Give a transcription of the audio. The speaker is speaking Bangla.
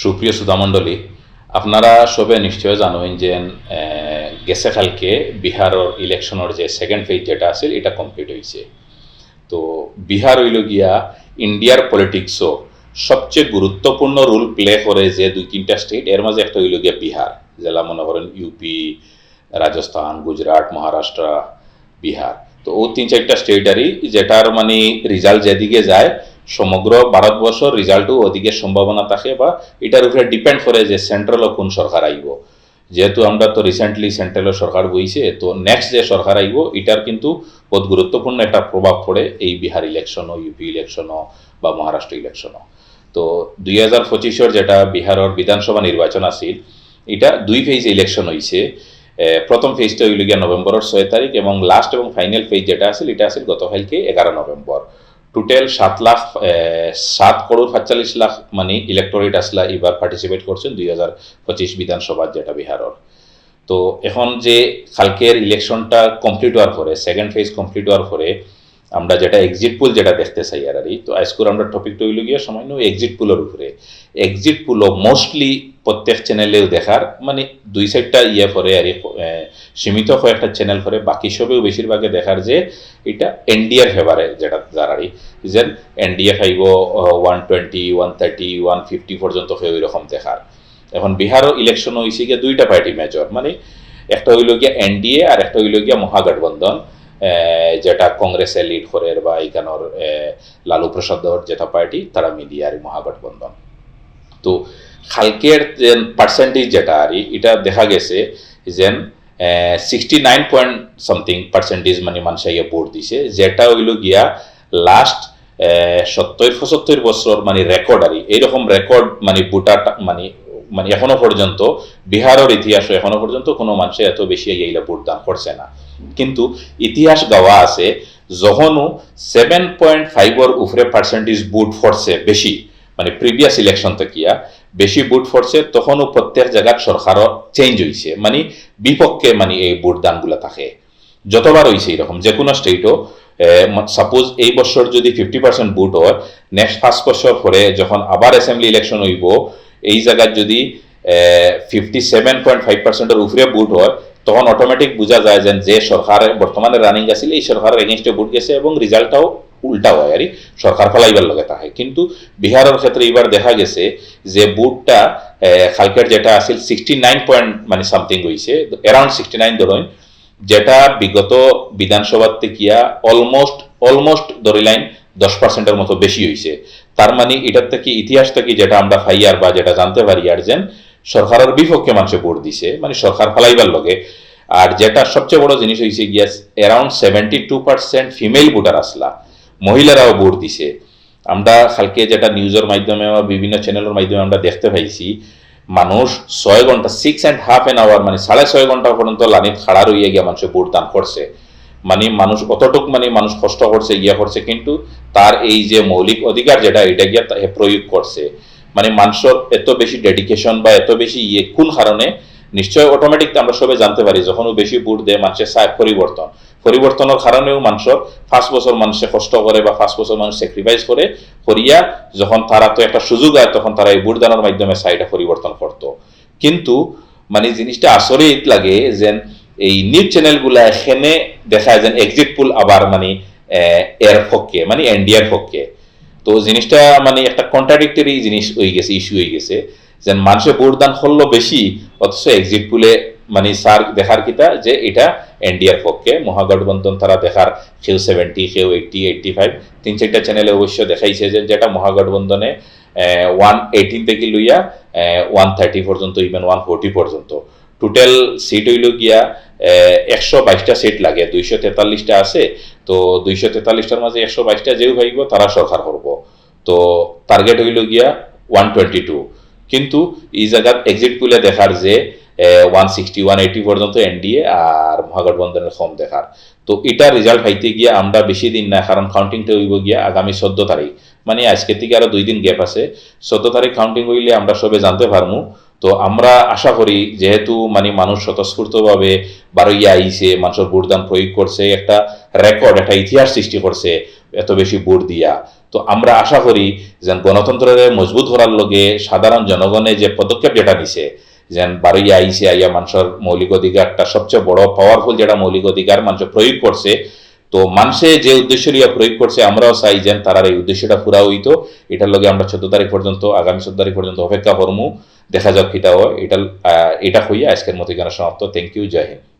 সুপ্রিয় সুধামণ্ডলী আপনারা সবে নিশ্চয় জানেন যে গেছে কালকে বিহারের ইলেকশনের যে সেকেন্ড ফেজ যেটা আছে এটা কমপ্লিট হয়েছে তো বিহার হইল গিয়া ইন্ডিয়ার পলিটিক্সও সবচেয়ে গুরুত্বপূর্ণ রোল প্লে করে যে দুই তিনটা স্টেট এর মাঝে একটা হইল গিয়া বিহার, জেলা মনে করেন ইউপি রাজস্থান, গুজরাট, মহারাষ্ট্র, বিহার। তো ও তিন চারটা স্টেটারই যেটার মানে রেজাল্ট যেদিকে যায় সমগ্র ভারতবর্ষর রেজাল্টও ওদিকে সম্ভাবনা থাকে বা এটার উপরে ডিপেন্ড করে যে সেন্ট্রালও কোন সরকার আইব যেহেতু আমরা তো রিসেন্টলি সেন্ট্রালের সরকার বইছে তো নেক্সট যে সরকার আইব এটার কিন্তু বহুত গুরুত্বপূর্ণ একটা প্রভাব পড়ে এই বিহার ইলেকশনও ইউপি ইলেকশনও বা মহারাষ্ট্র ইলেকশনও তো দুই হাজার পঁচিশের যেটা বিহারের বিধানসভা নির্বাচন আছিল, এটা দুই ফেজ ইলেকশন হয়েছে প্রথম ফেজটা হইল গিয়া নভেম্বরের ছয় তারিখ এবং লাস্ট এবং ফাইনাল ফেজ যেটা আছিল, এটা আছিল গতকালকে এগারো নভেম্বর টোটাল সাত লাখ সাত করোড় সাতচল্লিশ লাখ মানে ইলেকটোরেট আসলা, এবার পার্টিসিপেট করছেন দুই হাজার পঁচিশ বিধানসভা যেটা বিহারের। তো এখন যে কালকের ইলেকশনটা কমপ্লিট হওয়ার পরে সেকেন্ড ফেজ কমপ্লিট হওয়ার পরে, আমরা যেটা এক্সিট পুল যেটা দেখতে চাই আর তো আজকের আমরা টপিকটা হইল গিয়ে সামান্য এক্সিট পুলের উপরে। এক্সিট পুলও মোস্টলি প্রত্যেক চ্যানেলেও দেখার মানে দুই সাইডটা ইয়ে করে আর সীমিত কয়েকটা চ্যানেল করে বাকি সবেও বেশিরভাগে দেখার যে এটা এনডিএর ফেভারে যেটা যারারই যে এনডিএ খাইব one twenty one thirty one fifty পর্যন্ত হয়ে ওই রকম দেখার। এখন বিহারও ইলেকশন হয়েছে গিয়ে দুইটা পার্টি মেজর মানে একটা হইল গিয়া এনডিএ আর একটা হইল গিয়া মহাগঠবন্ধন যেটা কংগ্রেসে লিড করে বা এখানোর লালু প্রসাদর যেটা পার্টি তারা মিলিয়ে আর মহাগঠবন্ধন। তো খালকের পার্সেন্টেজ যেটা আর এটা দেখা গেছে যেন sixty nine point something percentage মানে মানুষ ইয়ে ভোট দিছে, যেটা হইল গিয়া লাস্ট সত্তর, পঁচাত্তর বছর মানে রেকর্ড আর। এইরকম রেকর্ড মানে ভোটার মানে মানে এখনও পর্যন্ত, বিহারের ইতিহাস এখনও পর্যন্ত কোনো মানুষের এত বেশি এইলা ভোট দান করছে না কিন্তু ইতিহাস গাওয়া আছে, যখনও সেভেন পয়েন্ট ফাইভর উপরে পার্সেন্টেজ ভোট ফরছে বেশি মানে প্রিভিয়াস ইলেকশন থেকিয়া বেশি ভোট ফরছে তখনও প্রত্যেক জায়গার সরকারও চেঞ্জ হয়েছে মানে বিপক্ষে মানে এই ভোট দানগুলো থাকে। যতবার হয়েছে এরকম যে কোনো স্টেটও সাপোজ এই বছর যদি ফিফটি পার্সেন্ট ভোট হয় নেক্সট পাঁচ বছর পরে যখন আবার অ্যাসেম্বলি ইলেকশন হইব, এই জায়গায় যদি ফিফটি সেভেন পয়েন্ট ফাইভ পার্সেন্টের উপরে ভোট হয়, তখন অটোমেটিক বোঝা যায় যে সরকার বর্তমানে রানিং আছিল, এই সরকারের এগেনস্টে ভোট গেছে এবং রেজাল্টটাও উল্টা হয়। আর, সরকার ফলাইবার লগে থাকে কিন্তু বিহারের ক্ষেত্রে এবার দেখা গেছে যে বুটটা খালকের যেটা আছিল সিক্সটি নাইন পয়েন্ট মানে সামথিং হয়েছে অ্যারাউন্ড সিক্সটি নাইন ধরুন, যেটা বিগত বিধানসভার থেকিয়া অলমোস্ট অলমোস্ট ধরে লাইন দশ পার্সেন্টের মতো বেশি হয়েছে তার মানে এটার থেকে, ইতিহাস থেকে যেটা আমরা ফাইয়ার বা যেটা জানতে পারি আর যেন সরকারের বিপক্ষে মানুষে ভোট দিছে মানে সরকার ফালাইবার লগে। আর যেটা সবচেয়ে বড় জিনিস হয়েছে গিয়া around seventy two percent female voter আসলা। মহিলারাও ভোট দিছে। আমরা কালকে যেটা নিউজের মাধ্যমে বা বিভিন্ন চ্যানেলের মাধ্যমে আমরা দেখতে পাইছি, মানুষ ছয় ঘণ্টা six and half an hour মানে সাড়ে ছয় ঘণ্টা পর্যন্ত লাইনে খাড়া রইয়া গিয়া মানুষে ভোট দান করছে মানে মানুষ অতটুক মানে মানুষ কষ্ট করছে ইয়া করছে কিন্তু তার এই যে মৌলিক অধিকার যেটা, এটা গিয়া প্রয়োগ করছে মানে মানুষের এত বেশি ডেডিকেশন বা এত বেশি ইয়ে কোন কারণে নিশ্চয় অটোমেটিক আমরা সবাই জানতে পারি যখন বেশি ভোট দেয় মানুষের চায় পরিবর্তন। পরিবর্তনের কারণেও মানুষের পাঁচ বছর মানুষে কষ্ট করে বা পাঁচ বছর মানুষ স্যাক্রিফাইস করে, করিয়া যখন তারা তো একটা সুযোগ হয়, তখন তারা এই দানের মাধ্যমে সাইডটা পরিবর্তন করতো। কিন্তু মানে জিনিসটা আসলে লাগে যে এই নিউজ চ্যানেলগুলা এখানে দেখায় যেন এক্সিট পুল আবার মানে এর পক্ষে মানে ইন্ডিয়ার পক্ষে। তো জিনিসটা মানে একটা কন্ট্রাডিক্টরি জিনিস হয়ে গেছে ইস্যু হয়ে গেছে। যে মানুষের ভোট দান করল বেশি, অথচ এক্সিট পুলে মানে স্যার দেখার কিতা যে এটা এনডিআর পক্ষে মহাগঠবন্ধন তারা দেখার কেউ সেভেন্টি কেউ এইটটি এইটটি ফাইভ তিন চারটা চ্যানেলে অবশ্য দেখাইছে যে যেটা মহাগঠবন্ধনে ওয়ান এইটিন থেকে লইয়া ওয়ান থার্টি পর্যন্ত ইভেন ওয়ান ফোরটি পর্যন্ত। টোটাল সিট হইল গিয়া একশো বাইশটা সিট লাগে, দুইশো তেতাল্লিশটা আছে, তো দুইশো তেতাল্লিশটার মাঝে একশো বাইশটা যেও ভাইব তারা সরকার করব। তো টার্গেট হইল গিয়া ওয়ান টোয়েন্টি টু কিন্তু এই জায়গার এক্সিট পুলে দেখার যে ওয়ান সিক্সটি ওয়ান এইটি পর্যন্ত এনডিএ আর মহাগঠবন্ধনের কম দেখার। তো এটা রেজাল্ট পাইতে গিয়া আমরা বেশি দিন না কারণ কাউন্টিংটা হইব গিয়া আগামী চোদ্দ তারিখ। মানে আজকে থেকে আরও দুই দিন গ্যাপ আছে। চোদ্দ তারিখ কাউন্টিং হইলে আমরা সবে জানতে পারমু। তো আমরা আশা করি যেহেতু মানে মানুষ স্বতঃস্ফূর্তভাবে বারইয়া আইছে, মানুষের ভোটদান প্রয়োগ করছে, একটা রেকর্ড একটা ইতিহাস সৃষ্টি করছে, এত বেশি ভোট দিয়া। তো আমরা আশা করি যে গণতন্ত্রের মজবুত করার লগে সাধারণ জনগণে যে পদক্ষেপ যেটা নিছে, যেন বারোই আইসে আইয়া মানুষের মৌলিক অধিকারটা সবচেয়ে বড় পাওয়ারফুল যেটা মৌলিক অধিকার মানুষ প্রয়োগ করছে, তো মানুষে যে উদ্দেশ্য নিয়ে প্রয়োগ করছে, আমরাও চাই যেন তারার এই উদ্দেশ্যটা পুরা হইত। এটার লগে আমরা চোদ্দ তারিখ পর্যন্ত, আগামী চোদ্দ তারিখ পর্যন্ত অপেক্ষা করমু। দেখা যাক কিটা হয়। এটা এটা হইয়া আজকের মতো এখানে সমাপ্ত। থ্যাংক ইউ জয় হিন্দ।